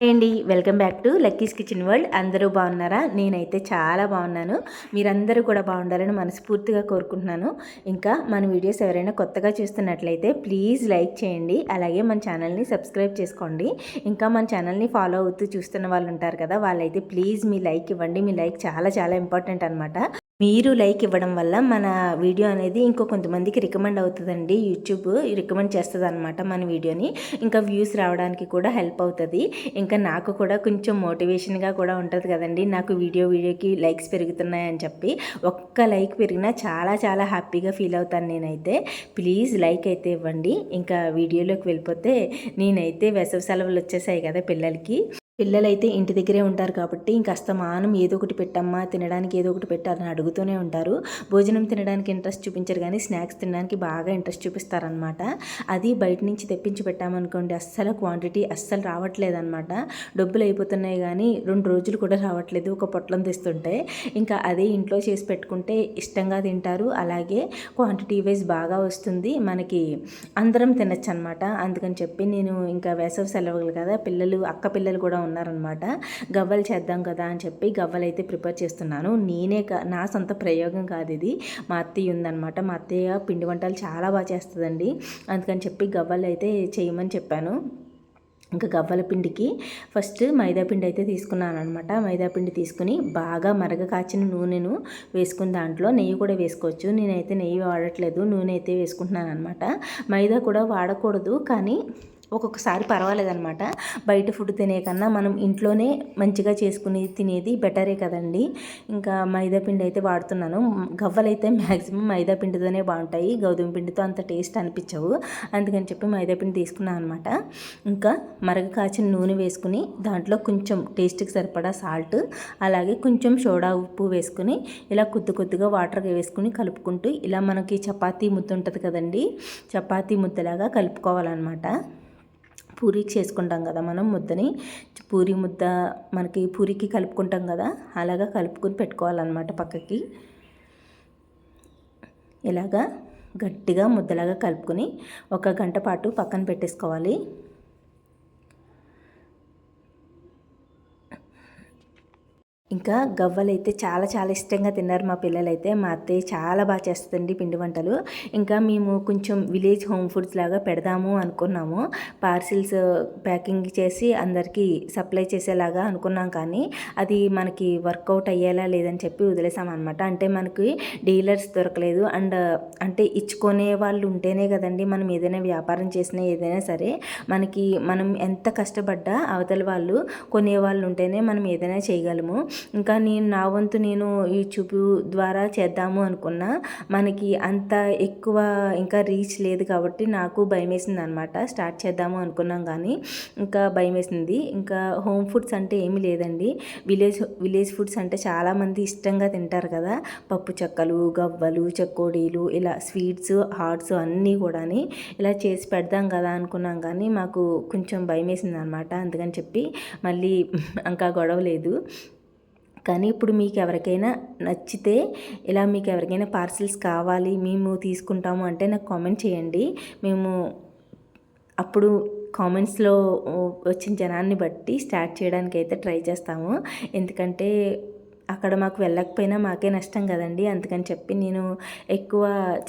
అండి welcome back to Lucky's kitchen world. అందరూ బాగున్నారా? నేనైతే చాలా బాగున్నాను. మీరందరూ కూడా బాగుండాలని మనస్ఫూర్తిగా కోరుకుంటున్నాను. ఇంకా మన వీడియోస్ ఎవరైనా కొత్తగా చూస్తున్నట్లయితే ప్లీజ్ లైక్ చేయండి. అలాగే మన ఛానల్ని సబ్స్క్రైబ్ చేసుకోండి. ఇంకా మన ఛానల్ని ఫాలో అవుతూ చూస్తున్న వాళ్ళు ఉంటారు కదా వాళ్ళైతే ప్లీజ్ మీ లైక్ ఇవ్వండి. మీ లైక్ చాలా చాలా ఇంపార్టెంట్ అనమాట మీరు లైక్ ఇవ్వడం వల్ల మన వీడియో అనేది ఇంకో కొంతమందికి రికమెండ్ అవుతుందండి. యూట్యూబ్ రికమెండ్ చేస్తుంది అనమాట మన వీడియోని. ఇంకా వ్యూస్ రావడానికి కూడా హెల్ప్ అవుతుంది. ఇంకా నాకు కూడా కొంచెం మోటివేషన్గా కూడా ఉంటుంది కదండి. నాకు వీడియో వీడియోకి లైక్స్ పెరుగుతున్నాయని చెప్పి ఒక్క లైక్ పెరిగినా చాలా చాలా హ్యాపీగా ఫీల్ అవుతాను నేనైతే. ప్లీజ్ లైక్ అయితే ఇవ్వండి. ఇంకా వీడియోలోకి వెళ్ళిపోతే నేనైతే వేసవి సెలవులు వచ్చేసాయి కదా పిల్లలకి. పిల్లలైతే ఇంటి దగ్గరే ఉంటారు కాబట్టి ఇంక అస్తమానం ఏదో ఒకటి పెట్టమ్మా తినడానికి ఏదో ఒకటి పెట్టాలని అడుగుతూనే ఉంటారు. భోజనం తినడానికి ఇంట్రెస్ట్ చూపించరు కానీ స్నాక్స్ తినడానికి బాగా ఇంట్రెస్ట్ చూపిస్తారనమాట అది బయట నుంచి తెప్పించి పెట్టామనుకోండి అస్సలు క్వాంటిటీ అస్సలు రావట్లేదు అనమాట డబ్బులు అయిపోతున్నాయి కానీ రెండు రోజులు కూడా రావట్లేదు ఒక పొట్లం తెస్తుంటే. ఇంకా అదే ఇంట్లో చేసి పెట్టుకుంటే ఇష్టంగా తింటారు. అలాగే క్వాంటిటీ వైజ్ బాగా వస్తుంది. మనకి అందరం తినచ్చు అనమాట అందుకని చెప్పి నేను ఇంకా వేసవి సెలవులు కదా పిల్లలు అక్క పిల్లలు కూడా ఉన్నారనమాట. గవ్వలు చేద్దాం కదా అని చెప్పి గవ్వలు అయితే ప్రిపేర్ చేస్తున్నాను. నేనే నా సొంత ప్రయోగం కాదు ఇది. మా అత్తయ్య ఉందనమాట. మా అత్తయ్య పిండి వంటలు చాలా బాగా చేస్తుందండి. అందుకని చెప్పి గవ్వలు అయితే చేయమని చెప్పాను. ఇంకా గవ్వల పిండికి ఫస్ట్ మైదాపిండి అయితే తీసుకున్నాను అనమాట మైదాపిండి తీసుకుని బాగా మరగ కాచిన నూనెను వేసుకుని దాంట్లో నెయ్యి కూడా వేసుకోవచ్చు. నేనైతే నెయ్యి వాడట్లేదు. నూనె అయితే వేసుకుంటున్నాను అనమాట మైదా కూడా వాడకూడదు కానీ ఒక్కొక్కసారి పర్వాలేదనమాట బయట ఫుడ్ తినే కన్నా మనం ఇంట్లోనే మంచిగా చేసుకుని తినేది బెటరే కదండి. ఇంకా మైదా పిండి అయితే వాడుతున్నాను. గవ్వలు అయితే మ్యాక్సిమం మైదా పిండితోనే బాగుంటాయి. గోధుమ పిండితో అంత టేస్ట్ అనిపించవు. అందుకని చెప్పి మైదా పిండి తీసుకున్నాను అనమాట ఇంకా మరగ కాచిన నూనె వేసుకుని దాంట్లో కొంచెం టేస్ట్కి సరిపడా సాల్ట్ అలాగే కొంచెం సోడా ఉప్పు వేసుకుని ఇలా కొద్ది కొద్దిగా వాటర్ వేసుకుని కలుపుకుంటూ ఇలా మనకి చపాతీ ముద్ద ఉంటుంది కదండి. చపాతీ ముద్దలాగా కలుపుకోవాలన్నమాట. పూరీకి చేసుకుంటాం కదా మనం ముద్దని. పూరి ముద్ద మనకి పూరికి కలుపుకుంటాం కదా అలాగా కలుపుకొని పెట్టుకోవాలన్నమాట పక్కకి. ఇలాగా గట్టిగా ముద్దలాగా కలుపుకొని ఒక గంట పాటు పక్కన పెట్టేసుకోవాలి. ఇంకా గవ్వలైతే చాలా చాలా ఇష్టంగా తిన్నారు మా పిల్లలైతే. మా అత్తయ్య చాలా బాగా చేస్తుందండి పిండి వంటలు. ఇంకా మేము కొంచెం విలేజ్ హోమ్ ఫుడ్స్ లాగా పెడదాము అనుకున్నాము. పార్సిల్స్ ప్యాకింగ్ చేసి అందరికీ సప్లై చేసేలాగా అనుకున్నాం కానీ అది మనకి వర్కౌట్ అయ్యేలా లేదని చెప్పి వదిలేసామన్నమాట అంటే మనకి డీలర్స్ దొరకలేదు. అండ్ అంటే ఇచ్చుకునే వాళ్ళు ఉంటేనే కదండి మనం ఏదైనా వ్యాపారం చేసినా ఏదైనా సరే మనకి మనం ఎంత కష్టపడ్డా అవతల వాళ్ళు కొనే వాళ్ళు ఉంటేనే మనం ఏదైనా చేయగలము. ఇంకా నేను నా వంతు నేను యూట్యూబ్ ద్వారా చేద్దాము అనుకున్నా. మనకి అంత ఎక్కువ ఇంకా రీచ్ లేదు కాబట్టి నాకు భయం వేసింది అనమాట స్టార్ట్ చేద్దాము అనుకున్నాం కానీ ఇంకా భయం వేసింది ఇంకా హోమ్ ఫుడ్స్ అంటే ఏమీ లేదండి. విలేజ్ విలేజ్ ఫుడ్స్ అంటే చాలామంది ఇష్టంగా తింటారు కదా. పప్పు చెక్కలు గవ్వలు చెక్కోడీలు ఇలా స్వీట్స్ హాట్స్ అన్నీ కూడా ఇలా చేసి పెడదాం కదా అనుకున్నాం కానీ మాకు కొంచెం భయం వేసింది అనమాట అందుకని చెప్పి మళ్ళీ ఇంకా గొడవ లేదు. కానీ ఇప్పుడు మీకు ఎవరికైనా నచ్చితే ఇలా మీకు ఎవరికైనా పార్సిల్స్ కావాలి మేము తీసుకుంటాము అంటే నాకు కామెంట్ చేయండి. మేము అప్పుడు కామెంట్స్లో వచ్చిన జనాన్ని బట్టి స్టార్ట్ చేయడానికి అయితే ట్రై చేస్తాము. ఎందుకంటే అక్కడ మాకు వెళ్ళకపోయినా మాకే నష్టం కదండి. అందుకని చెప్పి నేను ఎక్కువ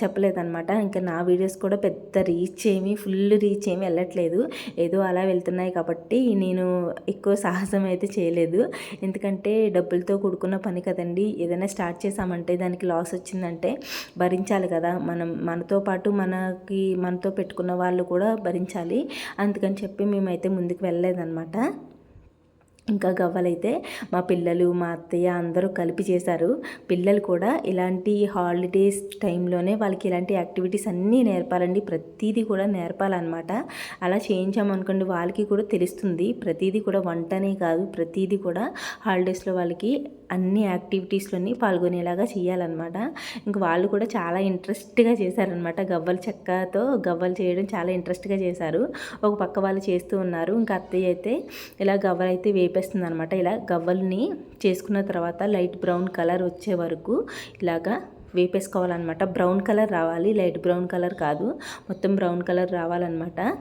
చెప్పలేదన్నమాట. ఇంకా నా వీడియోస్ కూడా పెద్ద రీచ్ ఏమి ఫుల్ రీచ్ ఏమి వెళ్ళట్లేదు. ఏదో అలా వెళ్తున్నాయి కాబట్టి నేను ఎక్కువ సాహసం అయితే చేయలేదు. ఎందుకంటే డబ్బులతో కూడుకున్న పని కదండి. ఏదైనా స్టార్ట్ చేసామంటే దానికి లాస్ వచ్చిందంటే భరించాలి కదా. మనం మనతో పాటు మనకి మనతో పెట్టుకున్న వాళ్ళు కూడా భరించాలి. అందుకని చెప్పి మేమైతే ముందుకు వెళ్ళలేదన్నమాట. ఇంకా గవ్వలైతే మా పిల్లలు మా అత్తయ్య అందరూ కలిపి చేశారు. పిల్లలు కూడా ఇలాంటి హాలిడేస్ టైంలోనే వాళ్ళకి ఇలాంటి యాక్టివిటీస్ అన్నీ నేర్పాలండి. ప్రతిదీ కూడా నేర్పాలన్నమాట. అలా చేయించామనుకోండి వాళ్ళకి కూడా తెలుస్తుంది. ప్రతిదీ కూడా వంటనే కాదు. ప్రతిదీ కూడా హాలిడేస్లో వాళ్ళకి అన్ని యాక్టివిటీస్లోని పాల్గొనేలాగా చేయాలన్నమాట. ఇంక వాళ్ళు కూడా చాలా ఇంట్రెస్ట్గా చేశారనమాట గవ్వల చెక్కతో గవ్వలు చేయడం చాలా ఇంట్రెస్ట్గా చేశారు. ఒక పక్క వాళ్ళు చేస్తూ ఉన్నారు. ఇంకా అత్తయ్య అయితే ఇలా గవ్వలు అయితే వేపేస్తుంది అనమాట ఇలా గవ్వల్ని చేసుకున్న తర్వాత లైట్ బ్రౌన్ కలర్ వచ్చే వరకు ఇలాగా వేపేసుకోవాలన్నమాట. బ్రౌన్ కలర్ రావాలి. లైట్ బ్రౌన్ కలర్ కాదు. మొత్తం బ్రౌన్ కలర్ రావాలన్నమాట.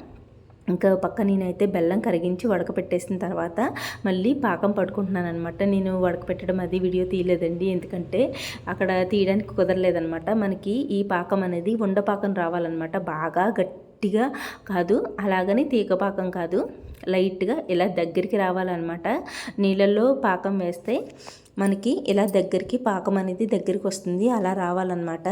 ఇంకా పక్క నేనైతే బెల్లం కరిగించి ఉడకపెట్టేసిన తర్వాత మళ్ళీ పాకం పట్టుకుంటున్నాను అనమాట నేను ఉడకపెట్టడం అది వీడియో తీయలేదండి. ఎందుకంటే అక్కడ తీయడానికి కుదరలేదనమాట మనకి ఈ పాకం అనేది ఉండపాకం రావాలన్నమాట. బాగా గట్టిగా కాదు అలాగని తీగ పాకం కాదు. లైట్గా ఇలా దగ్గరికి రావాలన్నమాట. నీళ్ళల్లో పాకం వేస్తే మనకి ఇలా దగ్గరికి పాకం అనేది దగ్గరికి వస్తుంది. అలా రావాలన్నమాట.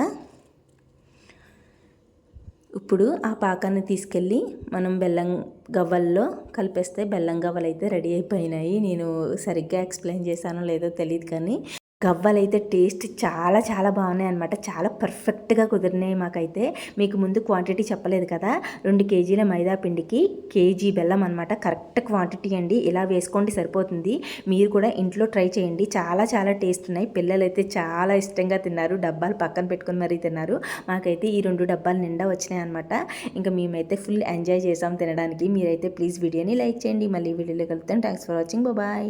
ఇప్పుడు ఆ పాకాన్ని తీసుకెళ్ళి మనం బెల్లం గవ్వల్లో కలిపేస్తే బెల్లం గవ్వలు అయితే రెడీ అయిపోయినాయి. నేను సరిగ్గా ఎక్స్ప్లెయిన్ చేశానో లేదో తెలియదు కానీ గవ్వలు అయితే టేస్ట్ చాలా చాలా బాగున్నాయి అనమాట చాలా పర్ఫెక్ట్గా కుదిరినాయి మాకైతే. మీకు ముందు క్వాంటిటీ చెప్పలేదు కదా. రెండు కేజీల మైదా పిండికి కేజీ బెల్లం అనమాట కరెక్ట్ క్వాంటిటీ అండి. ఇలా వేసుకోండి సరిపోతుంది. మీరు కూడా ఇంట్లో ట్రై చేయండి. చాలా చాలా టేస్ట్ ఉన్నాయి. పిల్లలు అయితే చాలా ఇష్టంగా తిన్నారు. డబ్బాలు పక్కన పెట్టుకుని మరీ తిన్నారు. మాకైతే ఈ రెండు డబ్బాలు నిండా వచ్చినాయి అనమాట ఇంకా మేమైతే ఫుల్ ఎంజాయ్ చేసాం తినడానికి. మీరైతే ప్లీజ్ వీడియోని లైక్ చేయండి. మళ్ళీ వీడియోలో కలుగుతాం థ్యాంక్స్ ఫర్ వాచింగ్ బాయ్